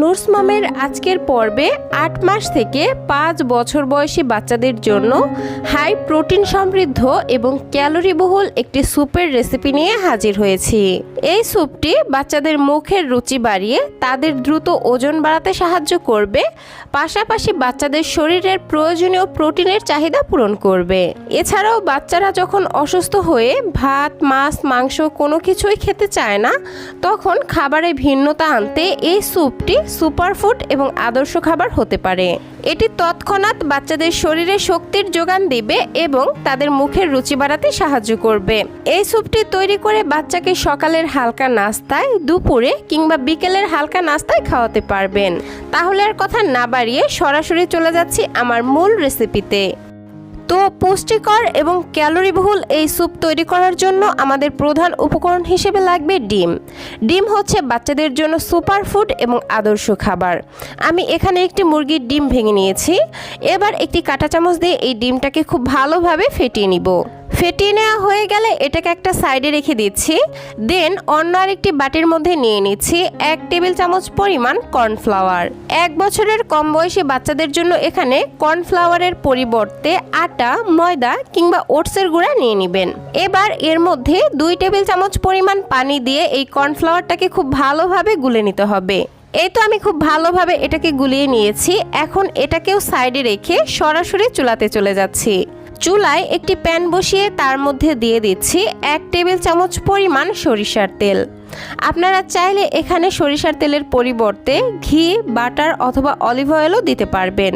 নুরস মামের আজকের পর্বে আট মাস থেকে পাঁচ বছর বয়সী বাচ্চাদের জন্য হাই প্রোটিন সমৃদ্ধ এবং ক্যালোরিবহুল একটি স্যুপের রেসিপি নিয়ে হাজির হয়েছি। এই স্যুপটি বাচ্চাদের মুখের রুচি বাড়িয়ে তাদের দ্রুত ওজন বাড়াতে সাহায্য করবে, পাশাপাশি বাচ্চাদের শরীরের প্রয়োজনীয় প্রোটিনের চাহিদা পূরণ করবে। এছাড়াও বাচ্চারা যখন অসুস্থ হয়ে ভাত, মাছ, মাংস কোনো কিছুই খেতে চায় না, তখন খাবারে ভিন্নতা আনতে এই স্যুপটি সুপারফুড এবং আদর্শ খাবার হতে পারে। এটি তৎক্ষণাৎ বাচ্চাদের শরীরে শক্তির যোগান দিবে এবং তাদের মুখের রুচি বাড়াতে সাহায্য করবে। এই স্যুপটি তৈরি করে বাচ্চাকে সকালের হালকা নাস্তায়, দুপুরে কিংবা বিকেলের হালকা নাস্তায় খাওয়াতে পারবেন। তাহলে আর কথা না বাড়িয়ে সরাসরি চলে যাচ্ছি আমার মূল রেসিপিতে তো পুষ্টিকর এবং ক্যালোরিবহুল এই স্যুপ তৈরি করার জন্য আমাদের প্রধান উপকরণ হিসেবে লাগবে ডিম। ডিম হচ্ছে বাচ্চাদের জন্য সুপার ফুড এবং আদর্শ খাবার। আমি এখানে একটি মুরগির ডিম ভেঙে নিয়েছি। এবার একটি কাঁটা চামচ দিয়ে এই ডিমটাকে খুব ভালোভাবে ফেটিয়ে নিব। ফেটিয়ে নেওয়া হয়ে গেলে এটাকে একটা সাইডে রেখে দিচ্ছি। দেন অন্য আরেকটি বাটির মধ্যে নিয়ে নিচ্ছি এক টেবিল চামচ পরিমাণ কর্নফ্লাওয়ার। এক বছরের কম বয়সী বাচ্চাদের জন্য এখানে কর্নফ্লাওয়ারের পরিবর্তে আটা, ময়দা কিংবা ওটসের গুঁড়া নিয়ে নেবেন। এবার এর মধ্যে দুই টেবিল চামচ পরিমাণ পানি দিয়ে এই কর্নফ্লাওয়ারটাকে খুব ভালোভাবে গুলে নিতে হবে। এই তো আমি খুব ভালোভাবে এটাকে গুলিয়ে নিয়েছি। এখন এটাকেও সাইডে রেখে সরাসরি চুলাতে চলে যাচ্ছি। চুলায় একটি প্যান বসিয়ে তার মধ্যে দিয়ে দিচ্ছি এক টেবিল চামচ পরিমাণ সরিষার তেল। আপনারা চাইলে এখানে সরিষার তেলের পরিবর্তে ঘি, বাটার অথবা অলিভ অয়েলও দিতে পারবেন।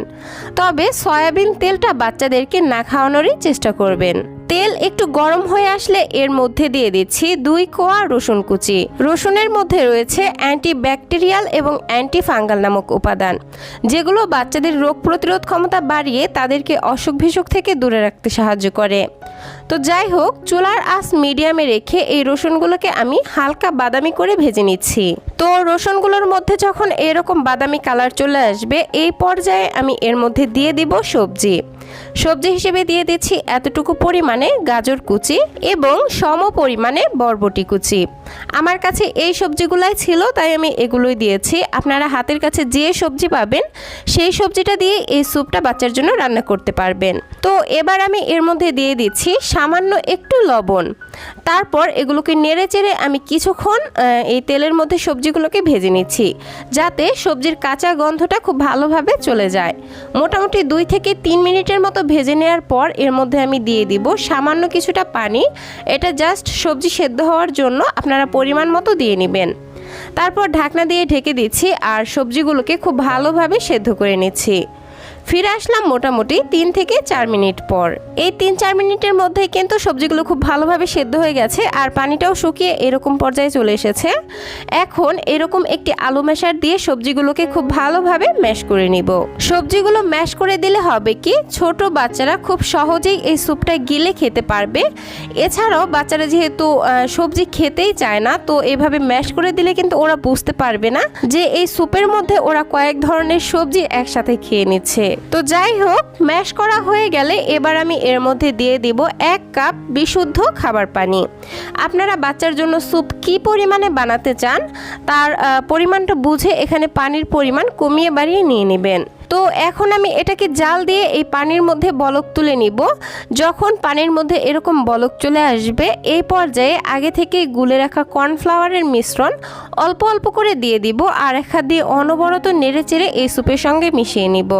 তবে সয়াবিন তেলটা বাচ্চাদেরকে না খাওয়ানোরই চেষ্টা করবেন। তেল একটু গরম হয়ে আসলে এর মধ্যে দিয়ে দিচ্ছি দুই কোয়া রসুন কুচি। রসুনের মধ্যে রয়েছে অ্যান্টি ব্যাকটেরিয়াল এবং অ্যান্টি ফাঙ্গাল নামক উপাদান, যেগুলো বাচ্চাদের রোগ প্রতিরোধ ক্ষমতা বাড়িয়ে তাদেরকে অসুখ বিসুখ থেকে দূরে রাখতে সাহায্য করে। তো যাই হোক, চুলার আঁচ মিডিয়ামে রেখে এই রসুনগুলোকে আমি হালকা বাদামি করে ভেজে নিচ্ছি। তো রসুনগুলোর মধ্যে যখন এরকম বাদামি কালার চলে আসবে, এই পর্যায়ে আমি এর মধ্যে দিয়ে দিব সবজি। সবজি হিসেবে দিয়ে দিচ্ছি এতটুকু পরিমাণে গাজর কুচি এবং সম পরিমাণে বরবটি কুচি। আমার কাছে এই সবজিগুলাই ছিল, তাই আমি এগুলোই দিয়েছি। আপনারা হাতের কাছে যে সবজি পাবেন, সেই সবজিটা দিয়ে এই স্যুপটা বাচ্চার জন্য রান্না করতে পারবেন। তো এবার আমি এর মধ্যে দিয়ে দিচ্ছি সামান্য একটু লবণ। তারপর এগুলোকে নেড়ে চেড়ে আমি কিছুক্ষণ এই তেলের মধ্যে সবজিগুলোকে ভেজে নিচ্ছি, যাতে সবজির কাঁচা গন্ধটা খুব ভালোভাবে চলে যায়। মোটামুটি দুই থেকে তিন মিনিটের মতো ভেজে নেওয়ার পর এর মধ্যে আমি দিয়ে দিব সামান্য কিছুটা পানি। এটা জাস্ট সবজি সেদ্ধ হওয়ার জন্য আপনারা পরিমাণ মতো দিয়ে নেবেন। তারপর ঢাকনা দিয়ে ঢেকে দিচ্ছি আর সবজিগুলোকে খুব ভালোভাবে সেদ্ধ করে নিচ্ছি। ফিরে আসলাম মোটামুটি তিন থেকে চার মিনিট পর। এই তিন চার মিনিটের মধ্যে কিন্তু সবজিগুলো খুব ভালোভাবে সেদ্ধ হয়ে গেছে আর পানিটাও শুকিয়ে এরকম পর্যায়ে চলে এসেছে। এখন এরকম একটি আলু ম্যাশার দিয়ে সবজিগুলোকে খুব ভালোভাবে ম্যাশ করে নিব। সবজিগুলো ম্যাশ করে দিলে হবে কি, ছোট বাচ্চারা খুব সহজেই এই স্যুপটা গিলে খেতে পারবে। এছাড়াও বাচ্চারা যেহেতু সবজি খেতেই চায় না, তো এভাবে ম্যাশ করে দিলে কিন্তু ওরা বুঝতে পারবে না যে এই স্যুপের মধ্যে ওরা কয়েক ধরনের সবজি একসাথে খেয়ে নিচ্ছে। তো যাই হোক ম্যাশ করা হয়ে গেলে এবার আমি এর মধ্যে দিয়ে দিব এক কাপ বিশুদ্ধ খাবার পানি। আপনারা বাচ্চার জন্য স্যুপ কি পরিমাণে বানাতে চান, তার পরিমাণটা বুঝে এখানে পানির পরিমাণ কমিয়ে বাড়িয়ে নিয়ে নেবেন। তো এখন আমি এটাকে জাল দিয়ে এই পানির মধ্যে বলক তুলে নিব। যখন পানির মধ্যে এরকম বলক চলে আসবে, এই পর্যায়ে আগে থেকে গুলে রাখা কর্নফ্লাওয়ারের মিশ্রণ অল্প অল্প করে দিয়ে দিব আর এক হাত দিয়ে অনবরত নেড়ে চেড়ে এই স্যুপের সঙ্গে মিশিয়ে নিব।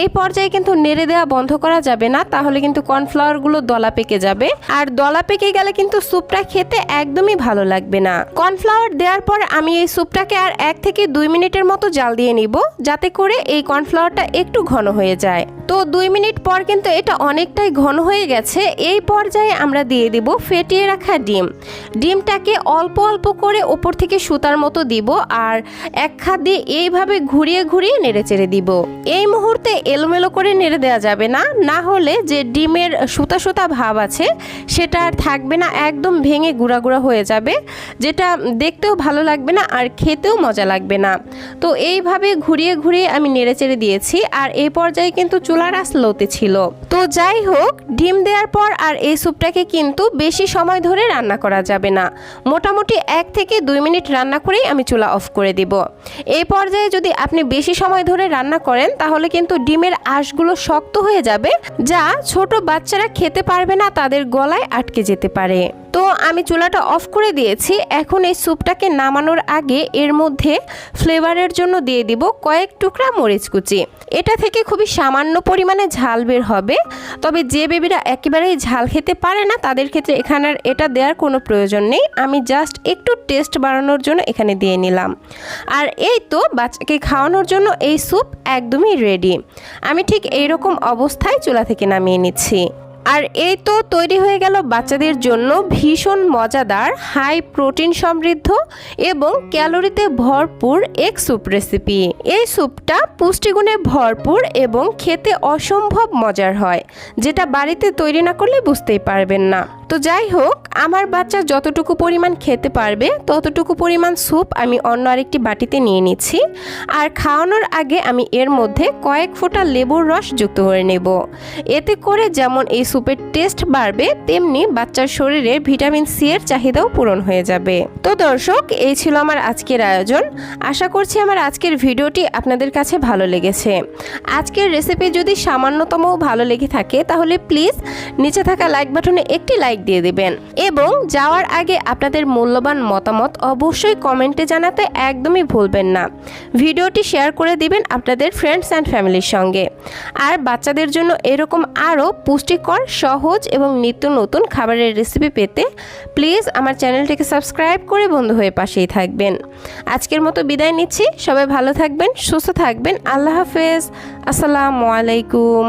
এই পর্যায়ে কিন্তু নেড়ে দেওয়া বন্ধ করা যাবে না, তাহলে কিন্তু কর্নফ্লাওয়ারগুলো দলা পেকে যাবে। আর দলা পেকে গেলে কিন্তু স্যুপটা খেতে একদমই ভালো লাগবে না। কর্নফ্লাওয়ার দেওয়ার পর আমি এই স্যুপটাকে আর এক থেকে দুই মিনিটের মতো জাল দিয়ে নিব, যাতে করে এই কর্নফ্লাওয়ারটা একটু ঘন হয়ে যায়। তো দুই মিনিট পর কিন্তু এটা অনেকটাই ঘন হয়ে গেছে। এই পর্যায়ে আমরা দিয়ে দিব ফেটিয়ে রাখা ডিম। ডিমটাকে অল্প অল্প করে ওপর থেকে সুতার মতো দিব আর এক হাত দিয়ে এইভাবে ঘুরিয়ে ঘুরিয়ে নেড়ে চেড়ে দিব। এই মুহূর্তে এলোমেলো করে নেড়ে দেওয়া যাবে না। না হলে যে ডিমের সুতা সুতা ভাব আছে, সেটা আর থাকবে না, একদম ভেঙে গুঁড়া গুঁড়া হয়ে যাবে, যেটা দেখতেও ভালো লাগবে না আর খেতেও মজা লাগবে না। তো এইভাবে ঘুরিয়ে ঘুরিয়ে আমি নেড়ে চেড়ে দিয়েছি আর এই পর্যায়ে কিন্তু চুলার আঁচ লোতে ছিল। তো যাই হোক, ডিম দেওয়ার পর আর এই স্যুপটাকে কিন্তু বেশি সময় ধরে রান্না করা যাবে না। মোটামুটি এক থেকে দুই মিনিট রান্না করেই আমি চুলা অফ করে দিব। এই পর্যায়ে যদি আপনি বেশি সময় ধরে রান্না করেন, তাহলে কিন্তু ডিমের আঁশগুলো শক্ত হয়ে যাবে, যা ছোট বাচ্চারা খেতে পারবে না, তাদের গলায় আটকে যেতে পারে। আমি চুলাটা অফ করে দিয়েছি। এখন এই স্যুপটাকে নামানোর আগে এর মধ্যে ফ্লেভারের জন্য দিয়ে দিব কয়েক টুকরা মরিচ কুচি। এটা থেকে খুবই সামান্য পরিমাণে ঝাল বের হবে। তবে যে বেবিরা একেবারেই ঝাল খেতে পারে না, তাদের ক্ষেত্রে এখানে এটা দেওয়ার কোনো প্রয়োজন নেই। আমি জাস্ট একটু টেস্ট বাড়ানোর জন্য এখানে দিয়ে নিলাম। আর এই তো বাচ্চাকে খাওয়ানোর জন্য এই স্যুপ একদমই রেডি। আমি ঠিক এইরকম অবস্থায় চুলা থেকে নামিয়ে নিচ্ছি। আর এই তো তৈরি হয়ে গেল বাচ্চাদের জন্য ভীষণ মজাদার হাই প্রোটিন সমৃদ্ধ এবং ক্যালোরিতে ভরপুর এক স্যুপ রেসিপি। এই স্যুপটা পুষ্টিগুণে ভরপুর এবং খেতে অসম্ভব মজার হয়, যেটা বাড়িতে তৈরি না করলে বুঝতেই পারবেন না। তো যাই হোক, আমার বাচ্চা যতটুকু পরিমাণ খেতে পারবে, ততটুকু পরিমাণ স্যুপ আমি অন্য আরেকটি বাটিতে নিয়ে নিচ্ছি। আর খাওয়ানোর আগে আমি এর মধ্যে কয়েক ফোঁটা লেবুর রস যুক্ত করে নেব। এতে করে যেমন এই স্যুপের টেস্ট বাড়বে, তেমনি বাচ্চার শরীরে ভিটামিন সি এর চাহিদাও পূরণ হয়ে যাবে। তো দর্শক, এই ছিল আমার আজকের আয়োজন। আশা করছি আমার আজকের ভিডিওটি আপনাদের কাছে ভালো লেগেছে। আজকের রেসিপি যদি সামান্যতমও ভালো লেগে থাকে, তাহলে প্লিজ নিচে থাকা লাইক বাটনে একটি লাইক দিয়ে দেবেন। এবং যাওয়ার আগে আপনাদের মূল্যবান মতামত অবশ্যই কমেন্টে জানাতে একদমই ভুলবেন না। ভিডিওটি শেয়ার করে দিবেন আপনাদের ফ্রেন্ডস অ্যান্ড ফ্যামিলির সঙ্গে। আর বাচ্চাদের জন্য এরকম আরও পুষ্টিকর, সহজ এবং নিত্য নতুন খাবারের রেসিপি পেতে প্লিজ আমার চ্যানেলটিকে সাবস্ক্রাইব করে বন্ধু হয়ে পাশেই থাকবেন। আজকের মতো বিদায় নিচ্ছি। সবাই ভালো থাকবেন, সুস্থ থাকবেন। আল্লাহ হাফেজ। আসসালামু আলাইকুম।